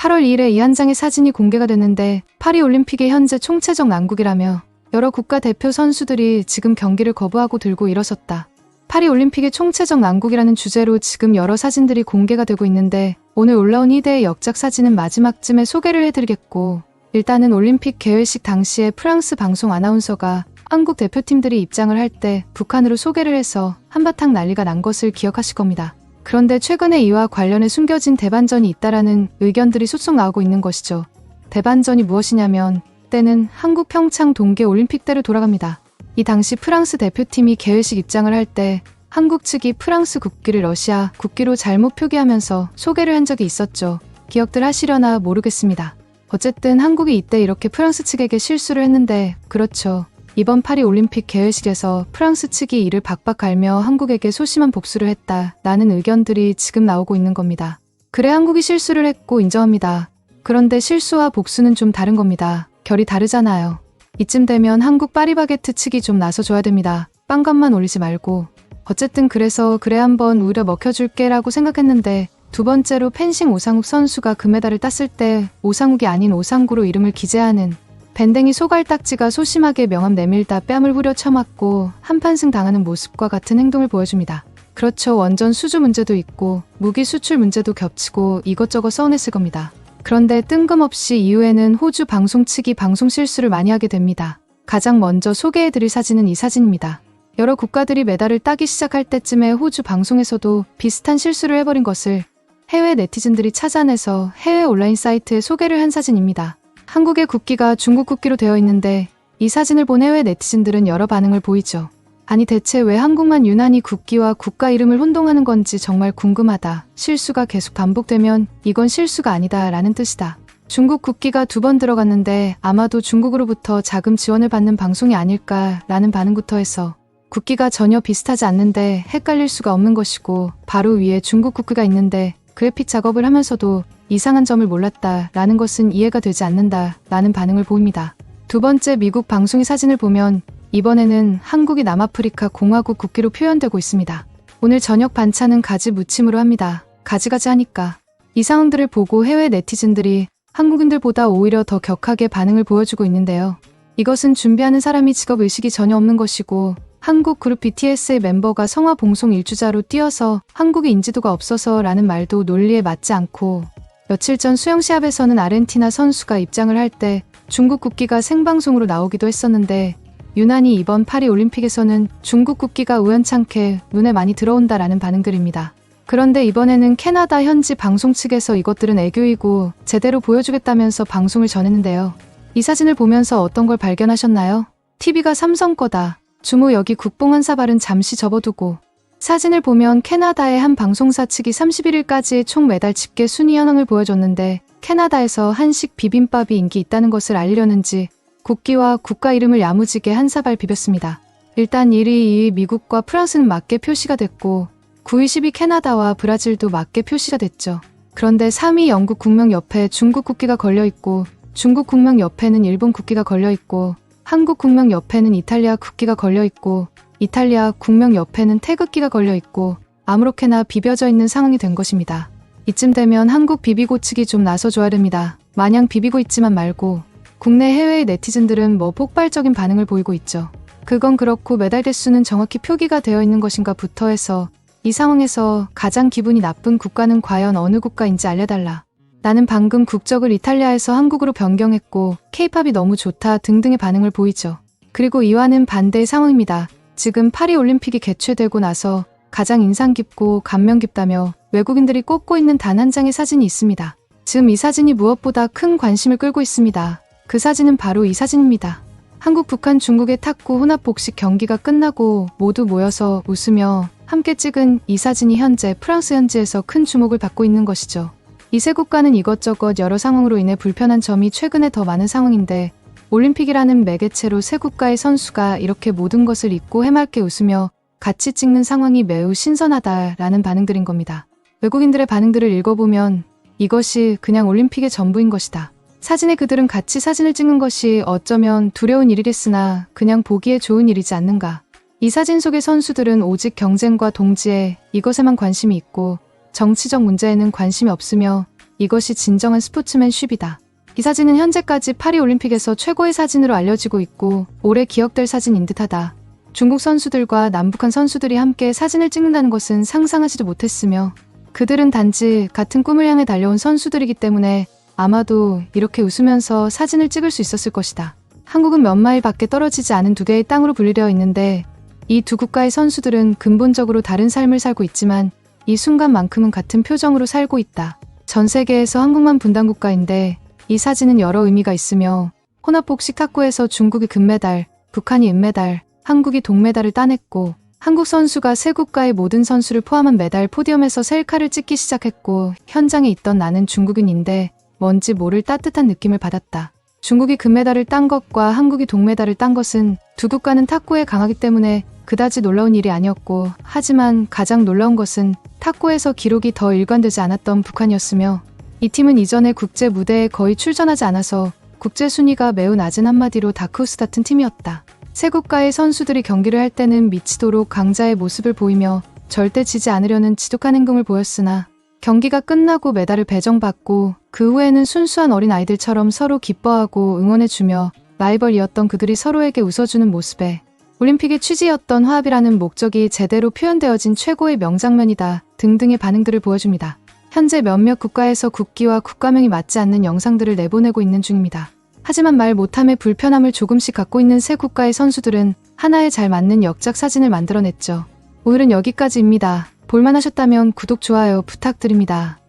8월 2일에 이 한 장의 사진이 공개가 됐는데 파리 올림픽의 현재 총체적 난국이라며 여러 국가 대표 선수들이 지금 경기를 거부하고 들고 일어섰다. 파리 올림픽의 총체적 난국이라는 주제로 지금 여러 사진들이 공개가 되고 있는데 오늘 올라온 이대의 역작 사진은 마지막쯤에 소개를 해드리겠고 일단은 올림픽 개회식 당시에 프랑스 방송 아나운서가 한국 대표팀들이 입장을 할 때 북한으로 소개를 해서 한바탕 난리가 난 것을 기억하실 겁니다. 그런데 최근에 이와 관련해 숨겨진 대반전이 있다라는 의견들이 쏟속 나오고 있는 것이죠. 대반전이 무엇이냐면 때는 한국 평창 동계 올림픽 때로 돌아갑니다. 이 당시 프랑스 대표팀이 개회식 입장을 할 때 한국 측이 프랑스 국기를 러시아 국기로 잘못 표기하면서 소개를 한 적이 있었죠. 기억들 하시려나 모르겠습니다. 어쨌든 한국이 이때 이렇게 프랑스 측에게 실수를 했는데 그렇죠. 이번 파리 올림픽 개회식에서 프랑스 측이 이를 박박 갈며 한국에게 소심한 복수를 했다 라는 의견들이 지금 나오고 있는 겁니다. 그래 한국이 실수를 했고 인정합니다. 그런데 실수와 복수는 좀 다른 겁니다. 결이 다르잖아요. 이쯤 되면 한국 파리바게트 측이 좀 나서줘야 됩니다. 빵값만 올리지 말고. 어쨌든 그래서 그래 한번 우려 먹혀줄게 라고 생각했는데 두 번째로 펜싱 오상욱 선수가 금메달을 땄을 때 오상욱이 아닌 오상구로 이름을 기재하는 밴댕이 소갈딱지가 소심하게 명함 내밀다 뺨을 후려 쳐맞고 한판승 당하는 모습과 같은 행동을 보여줍니다. 그렇죠. 원전 수주 문제도 있고 무기 수출 문제도 겹치고 이것저것 서운했을 겁니다. 그런데 뜬금없이 이후에는 호주 방송 측이 방송 실수를 많이 하게 됩니다. 가장 먼저 소개해드릴 사진은 이 사진입니다. 여러 국가들이 메달을 따기 시작할 때쯤에 호주 방송에서도 비슷한 실수를 해버린 것을 해외 네티즌들이 찾아내서 해외 온라인 사이트에 소개를 한 사진입니다. 한국의 국기가 중국 국기로 되어 있는데 이 사진을 본 해외 네티즌들은 여러 반응을 보이죠. 아니 대체 왜 한국만 유난히 국기와 국가 이름을 혼동하는 건지 정말 궁금하다. 실수가 계속 반복되면 이건 실수가 아니다 라는 뜻이다. 중국 국기가 두 번 들어갔는데 아마도 중국으로부터 자금 지원을 받는 방송이 아닐까 라는 반응부터 해서 국기가 전혀 비슷하지 않는데 헷갈릴 수가 없는 것이고 바로 위에 중국 국기가 있는데 그래픽 작업을 하면서도 이상한 점을 몰랐다 라는 것은 이해가 되지 않는다 라는 반응을 보입니다. 두 번째 미국 방송의 사진을 보면 이번에는 한국이 남아프리카 공화국 국기로 표현되고 있습니다. 오늘 저녁 반찬은 가지 무침으로 합니다. 가지가지 하니까. 이 상황들을 보고 해외 네티즌들이 한국인들보다 오히려 더 격하게 반응을 보여주고 있는데요. 이것은 준비하는 사람이 직업 의식이 전혀 없는 것이고 한국 그룹 BTS의 멤버가 성화 봉송 일주자로 뛰어서 한국의 인지도가 없어서 라는 말도 논리에 맞지 않고 며칠 전 수영 시합에서는 아르헨티나 선수가 입장을 할 때 중국 국기가 생방송으로 나오기도 했었는데 유난히 이번 파리 올림픽에서는 중국 국기가 우연찮게 눈에 많이 들어온다라는 반응들입니다. 그런데 이번에는 캐나다 현지 방송 측에서 이것들은 애교이고 제대로 보여주겠다면서 방송을 전했는데요. 이 사진을 보면서 어떤 걸 발견하셨나요? TV가 삼성 거다. 주모 여기 국뽕 한 사발은 잠시 접어두고 사진을 보면 캐나다의 한 방송사 측이 31일까지 총 메달 집계 순위 현황을 보여줬는데 캐나다에서 한식 비빔밥이 인기 있다는 것을 알리려는지 국기와 국가 이름을 야무지게 한 사발 비볐습니다. 일단 1위, 2위 미국과 프랑스는 맞게 표시가 됐고 9위, 10위 캐나다와 브라질도 맞게 표시가 됐죠. 그런데 3위 영국 국명 옆에 중국 국기가 걸려 있고 중국 국명 옆에는 일본 국기가 걸려 있고 한국 국명 옆에는 이탈리아 국기가 걸려 있고 이탈리아 국명 옆에는 태극기가 걸려 있고 아무렇게나 비벼져 있는 상황이 된 것입니다. 이쯤 되면 한국 비비고 측이 좀 나서줘야 됩니다. 마냥 비비고 있지만 말고 국내 해외의 네티즌들은 뭐 폭발적인 반응을 보이고 있죠. 그건 그렇고 메달 대수는 정확히 표기가 되어 있는 것인가 부터 해서 이 상황에서 가장 기분이 나쁜 국가는 과연 어느 국가인지 알려달라. 나는 방금 국적을 이탈리아에서 한국으로 변경했고 케이팝이 너무 좋다 등등의 반응을 보이죠. 그리고 이와는 반대의 상황입니다. 지금 파리 올림픽이 개최되고 나서 가장 인상 깊고 감명 깊다며 외국인들이 꼽고 있는 단 한 장의 사진이 있습니다. 지금 이 사진이 무엇보다 큰 관심을 끌고 있습니다. 그 사진은 바로 이 사진입니다. 한국, 북한, 중국의 탁구 혼합 복식 경기가 끝나고 모두 모여서 웃으며 함께 찍은 이 사진이 현재 프랑스 현지에서 큰 주목을 받고 있는 것이죠. 이 세 국가는 이것저것 여러 상황으로 인해 불편한 점이 최근에 더 많은 상황인데 올림픽이라는 매개체로 세 국가의 선수가 이렇게 모든 것을 잊고 해맑게 웃으며 같이 찍는 상황이 매우 신선하다라는 반응들인 겁니다. 외국인들의 반응들을 읽어보면 이것이 그냥 올림픽의 전부인 것이다. 사진에 그들은 같이 사진을 찍는 것이 어쩌면 두려운 일이겠으나 그냥 보기에 좋은 일이지 않는가. 이 사진 속의 선수들은 오직 경쟁과 동지에 이것에만 관심이 있고 정치적 문제에는 관심이 없으며 이것이 진정한 스포츠맨쉽이다. 이 사진은 현재까지 파리 올림픽에서 최고의 사진으로 알려지고 있고 오래 기억될 사진인 듯하다. 중국 선수들과 남북한 선수들이 함께 사진을 찍는다는 것은 상상하지도 못했으며 그들은 단지 같은 꿈을 향해 달려온 선수들이기 때문에 아마도 이렇게 웃으면서 사진을 찍을 수 있었을 것이다. 한국은 몇 마일 밖에 떨어지지 않은 두 개의 땅으로 분리되어 있는데 이 두 국가의 선수들은 근본적으로 다른 삶을 살고 있지만 이 순간만큼은 같은 표정으로 살고 있다. 전 세계에서 한국만 분단 국가인데 이 사진은 여러 의미가 있으며 혼합복식 탁구에서 중국이 금메달, 북한이 은메달, 한국이 동메달을 따냈고 한국 선수가 세 국가의 모든 선수를 포함한 메달 포디움에서 셀카를 찍기 시작했고 현장에 있던 나는 중국인인데 뭔지 모를 따뜻한 느낌을 받았다. 중국이 금메달을 딴 것과 한국이 동메달을 딴 것은 두 국가는 탁구에 강하기 때문에 그다지 놀라운 일이 아니었고 하지만 가장 놀라운 것은 탁구에서 기록이 더 일관되지 않았던 북한이었으며 이 팀은 이전에 국제 무대에 거의 출전하지 않아서 국제 순위가 매우 낮은 한마디로 다크호스 같은 팀이었다. 세 국가의 선수들이 경기를 할 때는 미치도록 강자의 모습을 보이며 절대 지지 않으려는 지독한 행동을 보였으나 경기가 끝나고 메달을 배정받고 그 후에는 순수한 어린 아이들처럼 서로 기뻐하고 응원해주며 라이벌이었던 그들이 서로에게 웃어주는 모습에 올림픽의 취지였던 화합이라는 목적이 제대로 표현되어진 최고의 명장면이다 등등의 반응들을 보여줍니다. 현재 몇몇 국가에서 국기와 국가명이 맞지 않는 영상들을 내보내고 있는 중입니다. 하지만 말 못함에 불편함을 조금씩 갖고 있는 세 국가의 선수들은 하나에 잘 맞는 역작 사진을 만들어냈죠. 오늘은 여기까지입니다. 볼만하셨다면 구독, 좋아요 부탁드립니다.